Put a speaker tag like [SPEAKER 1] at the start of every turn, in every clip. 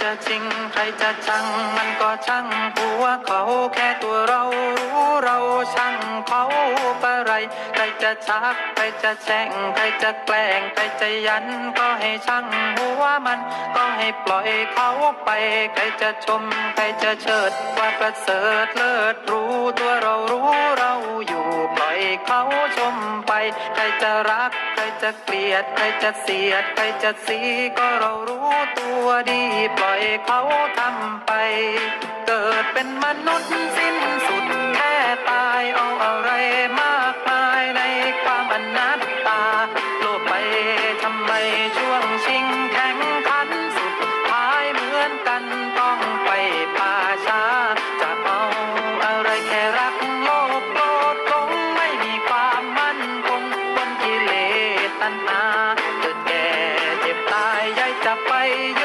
[SPEAKER 1] จะจริง ใครจะชัง มันก็ช่างหัวเขาแค่ตัวเรารู้เราช่างเขาปะไร ใครจะชัก ใครจะแช่ง ใครจะแกล้ง ใครจะยัน ก็ให้ช่างหัวมัน ก็ให้ปล่อยเขาไป ใครจะชม ใครจะเชิด ว่าประเสริฐเลิศรู้ตัวเรารู้เราอยู่ปล่อยเขาชมไป ใครจะรัก ใครจะเกลียด ใครจะเสียด ใครจะสีก็เรารู้ตัวดีปล่อยเขาทำไป เกิดเป็นมนุษย์สิ้นสุด ตายเอาอะไรมากมายในความอนัตตา โลภไปทำไมช่วงชิงแข่งขันสุดท้ายเหมือนกันต้องไปป่าช้า จะเอาอะไรแค่รักโลภโกรธหลงไม่มีความมั่นคงบนกิเลสตัณหาเกิดแก่เจ็บตายยายจะไปย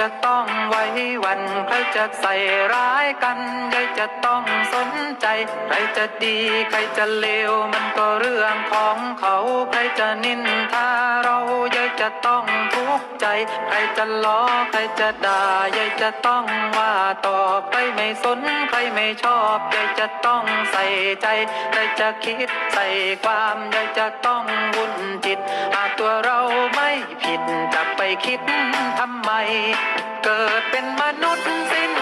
[SPEAKER 1] จะต้องไว้วันใครจะใส่ร้ายกันยายจะต้องสนใจ ใครจะดีใครจะเลวมันก็เรื่องของเขาใครจะนินทาเรายายจะต้องทุกข์ใจ ใครจะล้อใครจะด่ายายจะต้องว่าตอบใครไม่สนใครไม่ชอบยายจะต้องใส่ใจใครจะคิดใส่ความยายจะต้องวุ่นจิตหากตัวเราไม่ผิดจ คิดทำไม เกิดเป็นมนุษย์สิ้น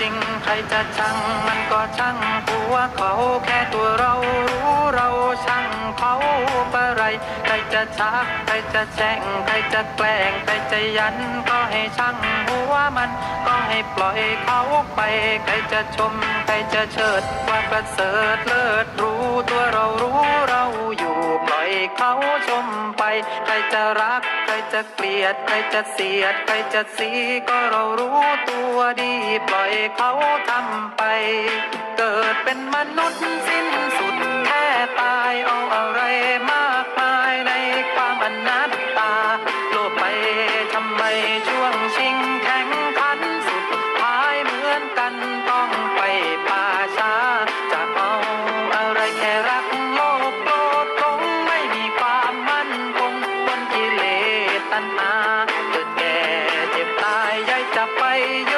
[SPEAKER 1] จริงใครจะชังมันก็ช่างหัวเขาแค่ตัวเรารู้เราช่างเขาปะไร ใครจะชักใครจะแช่งใครจะแกล้งใครจะยันก็ให้ช่างหัวมันก็ให้ปล่อยเขาไป ใครจะชม ใครจะเชิดว่าประเสริฐเลิศรู้ตัวเรารู้เราอยู่ปล่อยเขาชมไป ใครจะรัก ใครจะเกลียด ใครจะเสียด ใครจะสีก็เรารู้ตัวดี ปล่อยเขาทำไป เกิดเป็นมนุษย์สิ้นสุดแค่ตายเอาอะไรมาาย